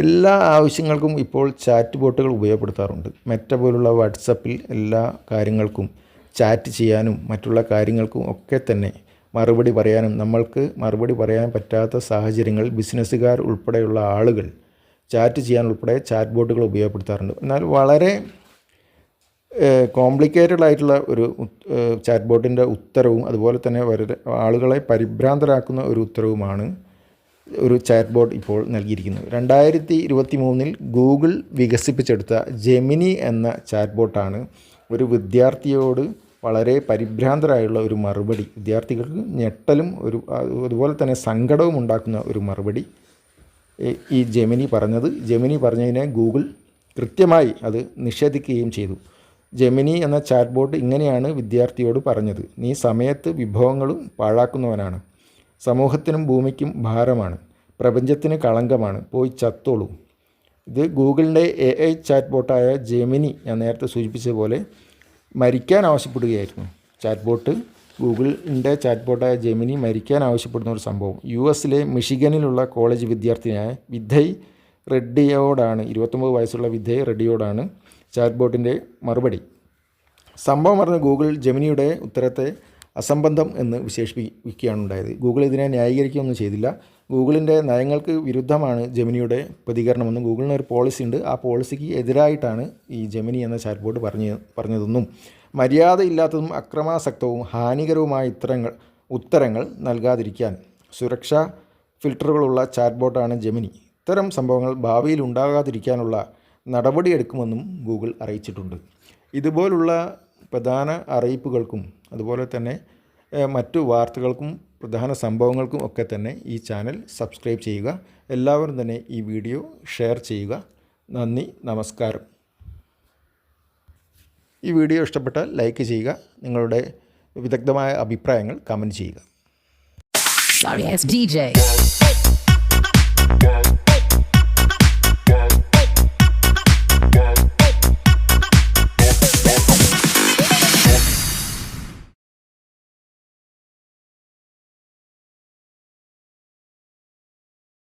എല്ലാ ആവശ്യങ്ങൾക്കും ഇപ്പോൾ ചാറ്റ് ബോട്ടുകൾ ഉപയോഗപ്പെടുത്താറുണ്ട്. മെറ്റ പോലുള്ള വാട്സപ്പിൽ എല്ലാ കാര്യങ്ങൾക്കും ചാറ്റ് ചെയ്യാനും മറ്റുള്ള കാര്യങ്ങൾക്കും ഒക്കെ തന്നെ മറുപടി പറയാനും നമ്മൾക്ക് മറുപടി പറയാൻ പറ്റാത്ത സാഹചര്യങ്ങൾ ബിസിനസ്സുകാർ ഉൾപ്പെടെയുള്ള ആളുകൾ ചാറ്റ് ചെയ്യാൻ ഉൾപ്പെടെ ചാറ്റ് ബോട്ടുകൾ ഉപയോഗപ്പെടുത്താറുണ്ട്. എന്നാൽ വളരെ കോംപ്ലിക്കേറ്റഡ് ആയിട്ടുള്ള ഒരു ചാറ്റ് ബോട്ടിന്റെ ഉത്തരവും അതുപോലെ തന്നെ വളരെ ആളുകളെ പരിഭ്രാന്തരാക്കുന്ന ഒരു ഉത്തരവുമാണ് ഒരു ചാറ്റ് ബോട്ട് ഇപ്പോൾ നൽകിയിരിക്കുന്നു. രണ്ടായിരത്തി ഇരുപത്തി മൂന്നിൽ ഗൂഗിൾ വികസിപ്പിച്ചെടുത്ത ജെമിനി എന്ന ചാറ്റ് ബോട്ടാണ് ഒരു വിദ്യാർത്ഥിയോട് വളരെ പരിഭ്രാന്തരായുള്ള ഒരു മറുപടി. വിദ്യാർത്ഥികൾക്ക് ഞെട്ടലും ഒരു അതുപോലെ തന്നെ സങ്കടവും ഉണ്ടാക്കുന്ന ഒരു മറുപടി ഈ- ഈ ജെമിനി പറഞ്ഞത്. ജെമിനി പറഞ്ഞതിനെ ഗൂഗിൾ കൃത്യമായി അത് നിഷേധിക്കുകയും ചെയ്തു. ജെമിനി എന്ന ചാറ്റ് ബോട്ട് ഇങ്ങനെയാണ് വിദ്യാർത്ഥിയോട് പറഞ്ഞത്. നീ സമയത്ത് വിഭവങ്ങളും പാഴാക്കുന്നവനാണ്. സമൂഹത്തിനും ഭൂമിക്കും ഭാരമാണ്. പ്രപഞ്ചത്തിന് കളങ്കമാണ്. പോയി ചത്തോളൂ. ഇത് ഗൂഗിളിന്റെ എ ഐ ചാറ്റ് ബോട്ടായ ജെമിനി ഞാൻ നേരത്തെ സൂചിപ്പിച്ച പോലെ മരിക്കാൻ ആവശ്യപ്പെടുകയായിരുന്നു. ചാറ്റ് ബോട്ട് ഗൂഗിളിന്റെ ചാറ്റ് ബോട്ടായ ജെമിനി മരിക്കാൻ ആവശ്യപ്പെടുന്ന ഒരു സംഭവം. യു എസിലെ മിഷിഗനിലുള്ള കോളേജ് വിദ്യാർത്ഥിനിയായ വിധയ് റെഡ്ഡിയോടാണ് ഇരുപത്തൊമ്പത് വയസ്സുള്ള വിധയ് റെഡ്ഡിയോടാണ് ചാറ്റ് ബോട്ടിന്റെ മറുപടി. സംഭവം പറഞ്ഞ ഗൂഗിൾ ജെമിനിയുടെ ഉത്തരത്തെ അസംബന്ധം എന്ന് വിശേഷിപ്പിക്കുകയാണ് ഉണ്ടായത് ഗൂഗിൾ ഇതിനെ ന്യായീകരിക്കുകയൊന്നും ചെയ്തില്ല. ഗൂഗിളിന്റെ നയങ്ങൾക്ക് വിരുദ്ധമാണ് ജെമിനിയുടെ പ്രതികരണമെന്നും ഗൂഗിളിന് ഒരു പോളിസി ഉണ്ട്. ആ പോളിസിക്ക് എതിരായിട്ടാണ് ഈ ജെമിനി എന്ന ചാറ്റ് പറഞ്ഞ് പറഞ്ഞ പറഞ്ഞതെന്നും മര്യാദയില്ലാത്തതും അക്രമാസക്തവും ഹാനികരവുമായ ഇത്തരങ്ങൾ ഉത്തരങ്ങൾ നൽകാതിരിക്കാൻ സുരക്ഷാ ഫിൽട്ടറുകളുള്ള ചാറ്റ് ജെമിനി. ഇത്തരം സംഭവങ്ങൾ ഭാവിയിൽ ഉണ്ടാകാതിരിക്കാനുള്ള നടപടിയെടുക്കുമെന്നും ഗൂഗിൾ അറിയിച്ചിട്ടുണ്ട്. ഇതുപോലുള്ള പ്രധാന അറിയിപ്പുകൾക്കും അതുപോലെ തന്നെ മറ്റു വാർത്തകൾക്കും പ്രധാന സംഭവങ്ങൾക്കും ഒക്കെ തന്നെ ഈ ചാനൽ സബ്സ്ക്രൈബ് ചെയ്യുക. എല്ലാവരും തന്നെ ഈ വീഡിയോ ഷെയർ ചെയ്യുക. നന്ദി നമസ്കാരം. ഈ വീഡിയോ ഇഷ്ടപ്പെട്ടാൽ ലൈക്ക് ചെയ്യുക. നിങ്ങളുടെ വിദഗ്ധമായ അഭിപ്രായങ്ങൾ കമന്റ് ചെയ്യുക. Sorry ass DJ.